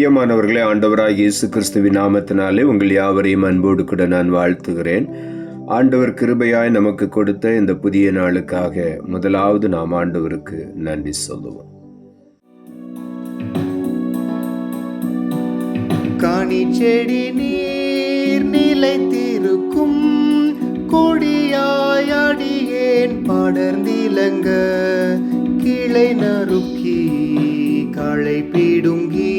பிரியமானவர்களே ஆண்டவராக இயேசு கிறிஸ்துவின் நாமத்தினாலே உங்கள் யாவரையும் அன்போடு கூட நான் வாழ்த்துகிறேன். ஆண்டவர் கிருபையாய் நமக்கு கொடுத்த இந்த புதிய நாளுக்காக முதலாவது நாம் ஆண்டவருக்கு நன்றி சொல்லுவோம். காணி செடி நீர் நிலைத்திருக்கும் கொடியாயடியேன் படர்ந்திலங்க கிளை நறுக்கி களை பிடுங்கி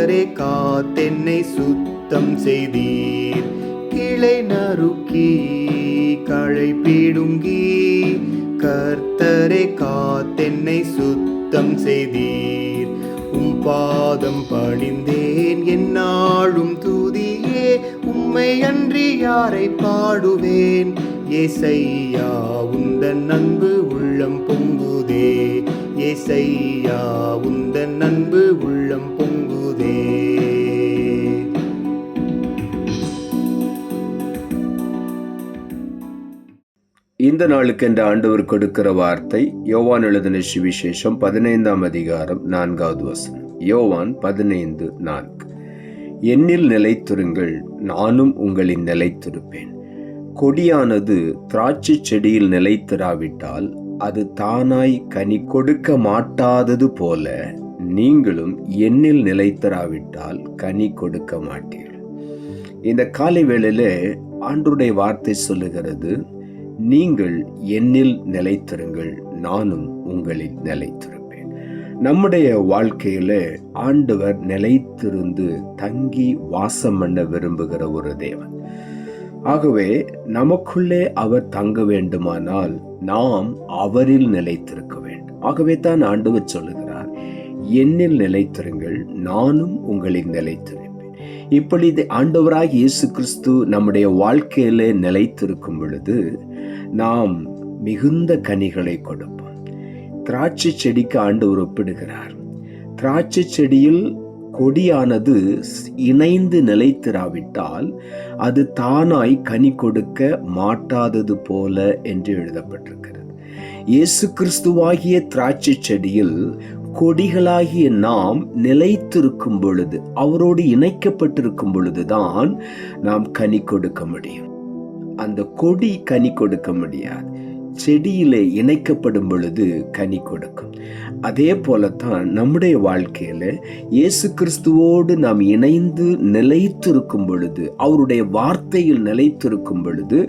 கர்த்தரே காத்தென்னை சுத்தம் செய்தீர். கிளை நறுக்கி களை பிடுங்கி கர்த்தரே காத்தென்னை சுத்தம் செய்தீர். உம் பாதம் பணிந்தேன் என்னாலும் துதியே உம்மை அன்றி யாரை பாடுவேன்? ஏசையா உந்தன் அன்பு உள்ளம் பொங்குதே ஏசையா இந்த என்ற ஆண்டவர் கொடுக்கிற வார்த்தை யோவான் எழுதின சுவிசேஷம் பதினைந்தாம் அதிகாரம் நான்காவது வசனம். யோவான் பதினைந்து நான்கு. என்னில் நிலைத்திருங்கள் நானும் உங்களின் நிலைத்திருப்பேன். கொடியானது திராட்சை செடியில் நிலைத்திராவிட்டால் அது தானாய் கனி கொடுக்க மாட்டாதது போல நீங்களும் என்னில் நிலைத்திராவிட்டால் கனி கொடுக்க மாட்டீர்கள் இந்த காலை வேளையில் ஆண்டுடைய வார்த்தை சொல்லுகிறது நீங்கள் என்னில் நிலைத்திருங்கள் நானும் உங்களில் நிலைத்திருப்பேன். நம்முடைய வாழ்க்கையில ஆண்டவர் நிலைத்திருந்து தங்கி வாசம் பண்ண விரும்புகிற ஒரு தேவன். ஆகவே நமக்குள்ளே அவர் தங்க வேண்டுமானால் நாம் அவரில் நிலைத்திருக்க வேண்டும். ஆகவே தான் ஆண்டவர் சொல்லுகிறார் என்னில் நிலைத்திருங்கள் நானும் உங்களில் நிலைத்திருப்பேன். இப்படி இது ஆண்டவராக இயேசு கிறிஸ்து நம்முடைய வாழ்க்கையில நிலைத்திருக்கும் பொழுது நாம் மிகுந்த கனிகளை கொடுப்போம். திராட்சை செடிக்கு ஆண்டவர் ஒப்பிடுகிறார். திராட்சை செடியில் கொடியானது இணைந்து நிலைத்திராவிட்டால் அது தானாய் கனி கொடுக்க மாட்டாதது போல என்று எழுதப்பட்டிருக்கிறது. இயேசு கிறிஸ்துவாகிய திராட்சை செடியில் கொடிகளாகிய நாம் நிலைத்திருக்கும் பொழுது அவரோடு இணைக்கப்பட்டிருக்கும் பொழுதுதான் நாம் கனி கொடுக்க முடியும். அந்த கொடி கனி கொடுக்க முடியாது. செடியிலே இணைக்கப்படும் பொழுது கனி கொடுக்கும். அதே போலத்தான் நம்முடைய வாழ்க்கையில் இயேசு கிறிஸ்துவோடு நாம் இணைந்து நிலைத்திருக்கும் பொழுது அவருடைய வார்த்தையில் நிலைத்திருக்கும் பொழுது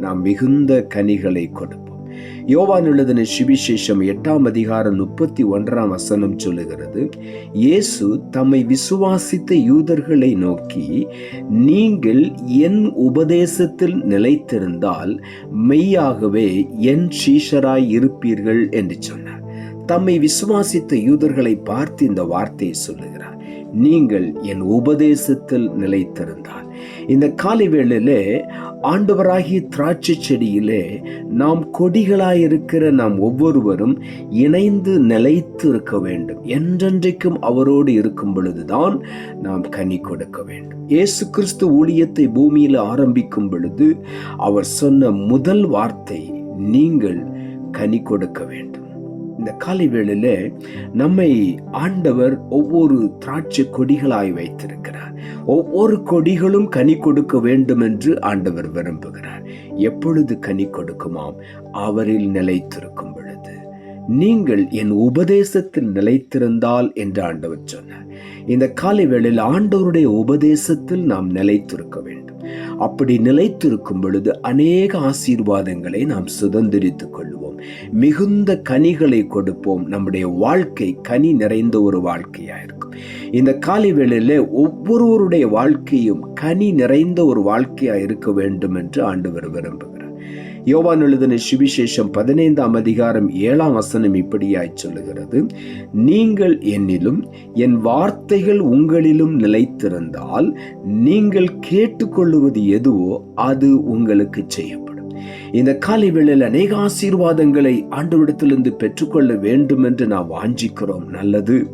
நாம் மிகுந்த கனிகளை கொடுப்போம். யோவான் எழுதின சுவிசேஷம் எட்டாம் அதிகாரம் முப்பத்தி ஒன்றாம் வசனம் சொல்லுகிறது இயேசு தம்மை விசுவாசித்த யூதர்களை நோக்கி நீங்கள் என் உபதேசத்தில் நிலைத்திருந்தால் மெய்யாகவே என் சீஷராய் இருப்பீர்கள் என்று சொன்னார். தம்மை விசுவாசித்த யூதர்களை பார்த்து இந்த வார்த்தையை சொல்லுகிறார் நீங்கள் என் உபதேசத்தில் நிலைத்திருந்தால் இந்த காலை வேளையிலே ஆண்டவராகிய திராட்சை செடியிலே நாம் கொடிகளாயிருக்கிற நாம் ஒவ்வொருவரும் இணைந்து நிலைத்து இருக்க வேண்டும். என்றென்றைக்கும் அவரோடு இருக்கும் பொழுதுதான் நாம் கனி கொடுக்க வேண்டும். இயேசு கிறிஸ்து ஊழியத்தை பூமியில் ஆரம்பிக்கும் பொழுது அவர் சொன்ன முதல் வார்த்தை நீங்கள் கனி கொடுக்க வேண்டும். இந்த காலை வேளையில் நம்மை ஆண்டவர் ஒவ்வொரு திராட்சை கொடிகளாய் வைத்திருக்கிறார். ஒவ்வொரு கொடிகளும் கனி கொடுக்க வேண்டும் என்று ஆண்டவர் விரும்புகிறார். எப்பொழுது கனி கொடுக்குமாம்? அவரில் நிலைத்திருக்கும் பொழுது. நீங்கள் என் உபதேசத்தில் நிலைத்திருந்தால் என்று ஆண்டவர் சொன்னார். இந்த காலை வேளையில் ஆண்டவருடைய உபதேசத்தில் நாம் நிலைத்திருக்க வேண்டும். அப்படி நிலைத்திருக்கும் பொழுது அநேக ஆசீர்வாதங்களை நாம் சுதந்திரித்துக் கொள்வோம். மிகுந்த கனிகளை கொடுப்போம். நம்முடைய வாழ்க்கை கனி நிறைந்த ஒரு வாழ்க்கையாக இருக்கும். இந்த காலை வேளையில் ஒவ்வொருவருடைய வாழ்க்கையும் கனி நிறைந்த ஒரு வாழ்க்கையாக இருக்க வேண்டும் என்று ஆண்டவர் விரும்புகிறார். யோவான் எழுதின சுவிசேஷம் பதினைந்தாம் அதிகாரம் ஏழாம் வசனம் இப்படியாய் சொல்லுகிறது. நீங்கள் என்னிலும் என் வார்த்தைகள் உங்களிலும் நிலைத்திருந்தால் நீங்கள் கேட்டுக்கொள்ளுவது எதுவோ அது உங்களுக்கு செய்யப்படும். இந்த காலை வேளையில் அநேக ஆசீர்வாதங்களை ஆண்டவரிடத்திலிருந்து பெற்றுக்கொள்ள வேண்டும் என்று நாம் வாஞ்சிக்கிறோம். நல்லது.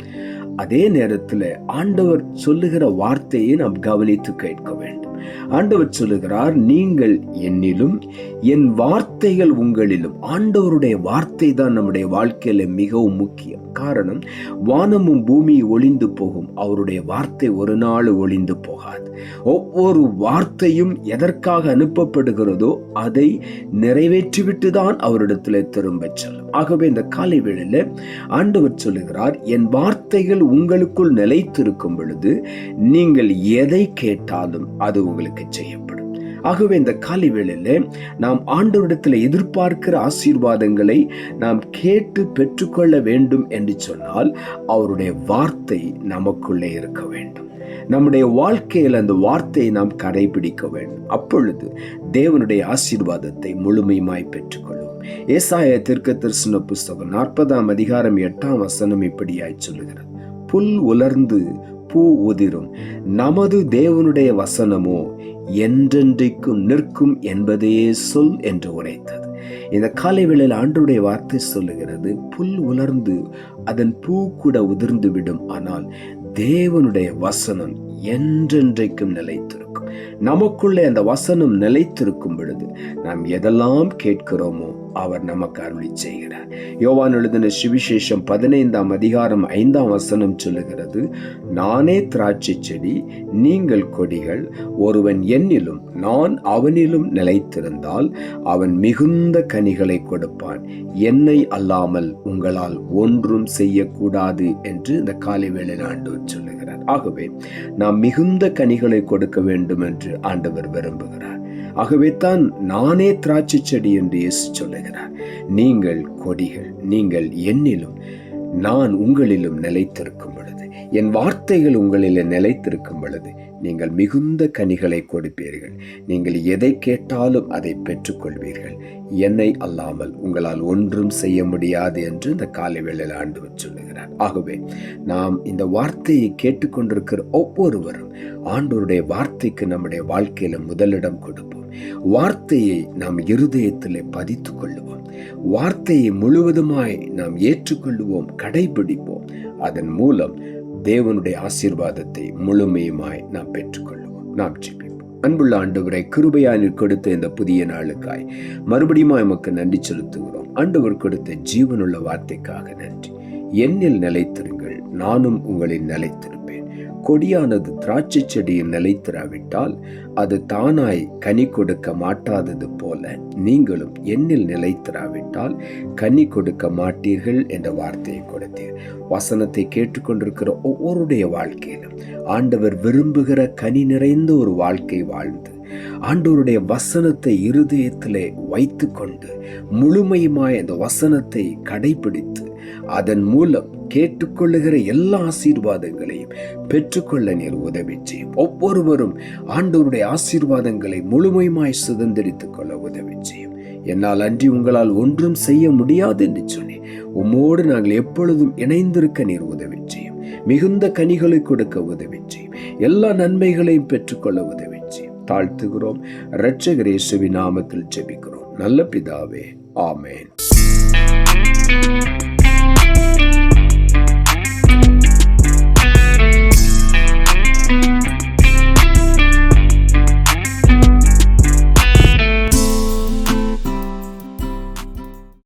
அதே நேரத்தில் ஆண்டவர் சொல்லுகிற வார்த்தையை நாம் கவனித்து கேட்க வேண்டும். ஆண்டவர் சொல்லுகிறார் நீங்கள் என்னிலும் என் வார்த்தைகள் உங்களிலும். ஆண்டவருடைய வார்த்தை தான் நம்முடைய வாழ்க்கையில மிகவும் முக்கியம். காரணம் வானமும் பூமி ஒளிந்து போகும். அவருடைய வார்த்தை ஒரு நாள் ஒளிந்து போகாது. ஒவ்வொரு வார்த்தையும் எதற்காக அனுப்பப்படுகிறதோ அதை நிறைவேற்றிவிட்டு தான் அவரிடத்தில் திரும்பச் செல்லும். ஆகவே இந்த காலை வேளையில் ஆண்டவர் சொல்லுகிறார் என் வார்த்தைகள் உங்களுக்குள் நிலைத்திருக்கும் பொழுது நீங்கள் எதை கேட்டாலும் அது உங்களுக்கு செய்யும். ஆகவே இந்த காலை வேளையில் நாம் ஆண்டவரிடத்தில் எதிர்பார்க்கிற ஆசீர்வாதங்களை நாம் கேட்டு பெற்றுக்கொள்ள வேண்டும் என்று சொன்னால் அவருடைய வார்த்தை நமக்குள்ளே இருக்க வேண்டும். நம்முடைய வாழ்க்கையில் அந்த வார்த்தையை நாம் கடைபிடிக்க வேண்டும். அப்பொழுது தேவனுடைய ஆசீர்வாதத்தை முழுமையுமாய் பெற்றுக்கொள்ளும். ஏசாய தெற்கு தரிசன புஸ்தகம் நாற்பதாம் அதிகாரம் எட்டாம் வசனம் இப்படியாய் சொல்லுகிறது. புல் உலர்ந்து பூ உதிரும். நமது தேவனுடைய வசனமோ என்றென்றைக்கும் நிற்கும் என்பதையே சொல் என்று உரைத்தது. இந்த காலை வேளையில் ஆண்டுடைய வார்த்தை சொல்லுகிறது புல் உலர்ந்து அதன் பூ கூட உதிர்ந்து விடும் ஆனால் தேவனுடைய வசனம் என்றென்றைக்கும் நிலைத்திருக்கும். நமக்குள்ளே அந்த வசனம் நிலைத்திருக்கும் பொழுது நாம் எதெல்லாம் கேட்கிறோமோ அவர் நமக்கு அருளி செய்கிறார். யோவான் எழுதின சுவிசேஷம் பதினைந்தாம் அதிகாரம் ஐந்தாம் வசனம் சொல்லுகிறது நானே திராட்சை செடி நீங்கள் கொடிகள் ஒருவன் என்னிலும் நான் அவனிலும் நிலைத்திருந்தால் அவன் மிகுந்த கனிகளை கொடுப்பான். என்னை அல்லாமல் உங்களால் ஒன்றும் செய்யக்கூடாது என்று இந்த காலை வேளை ஆண்டவர் சொல்லுகிறார். ஆகவே நாம் மிகுந்த கனிகளை கொடுக்க வேண்டும் என்று ஆண்டவர் விரும்புகிறார். ஆகவே தான் நானே திராட்சை செடி என்று இயேசு சொல்லுகிறார். நீங்கள் கொடிகள் நீங்கள் என்னிலும் நான் உங்களிலும் நிலைத்திருக்கும் பொழுது என் வார்த்தைகள் உங்களில் நிலைத்திருக்கும் பொழுது நீங்கள் மிகுந்த கனிகளை கொடுப்பீர்கள். நீங்கள் எதை கேட்டாலும் அதை பெற்றுக்கொள்வீர்கள். என்னை அல்லாமல் உங்களால் ஒன்றும் செய்ய முடியாது என்று இந்த காலை வேளையில் ஆண்டவர் சொல்லுகிறார். ஆகவே நாம் இந்த வார்த்தையை கேட்டுக்கொண்டிருக்கிற ஒவ்வொருவரும் ஆண்டோருடைய வார்த்தைக்கு நம்முடைய வாழ்க்கையில முதலிடம் கொடுப்போம். வார்த்தையை நாம் இருதயத்திலே பதித்து கொள்ளுவோம் வார்த்தையை முழுவதுமாய் நாம் ஏற்றுக்கொள்ளுவோம் கடைபிடிப்போம். அதன் மூலம் தேவனுடைய ஆசீர்வாதத்தை முழுமையுமாய் நாம் பெற்றுக்கொள்வோம் நாம் ஜெபிப்போம். அன்புள்ள ஆண்டவரை கிருபையாய் கொடுத்த இந்த புதிய நாளுக்காய் மறுபடியும் எமக்கு நன்றி செலுத்துகிறோம். ஆண்டவர் கொடுத்த ஜீவனுள்ள வார்த்தைக்காக நன்றி. என்னில் நிலைத்திருங்கள் நானும் உங்களின் நிலைத்திருங்கள் கொடியானது திராட்சை செடியில் நிலைத்திராவிட்டால் அது தானாய் கனி கொடுக்க மாட்டாதது போல நீங்களும் என்னில் நிலைத்திராவிட்டால் கனி கொடுக்க மாட்டீர்கள் என்ற வார்த்தையை கொடுத்தீர். வசனத்தை கேட்டுக்கொண்டிருக்கிற ஒவ்வொருடைய வாழ்க்கையிலும் ஆண்டவர் விரும்புகிற கனி நிறைந்த ஒரு வாழ்க்கை வாழ்ந்து ஆண்டவருடைய வசனத்தை இருதயத்திலே வைத்து கொண்டு முழுமையுமாய் அந்த வசனத்தை கடைபிடித்து அதன் மூலம் கேட்டுக்கொள்ளுகிற எல்லா ஆசீர்வாதங்களையும் பெற்றுக்கொள்ள நீர் உதவி செய்யும். ஒவ்வொருவரும் ஆண்டவருடைய ஆசீர்வாதங்களை முழுமையுமாய் சுதந்திரித்துக் கொள்ள உதவி செய்யும். என்னால் அன்றி உங்களால் ஒன்றும் செய்ய முடியாது என்று சொன்னேன். உம்மோடு நாங்கள் எப்பொழுதும் இணைந்திருக்க நீர் உதவி செய்யும். மிகுந்த கனிகளை கொடுக்க உதவி செய்யும். எல்லா நன்மைகளையும் பெற்றுக்கொள்ள உதவி செய்யும். தாழ்த்துகிறோம். இரட்சகரேசுவி நாமத்தில் ஜெபிக்கிறோம். நல்ல பிதாவே. ஆமேன்.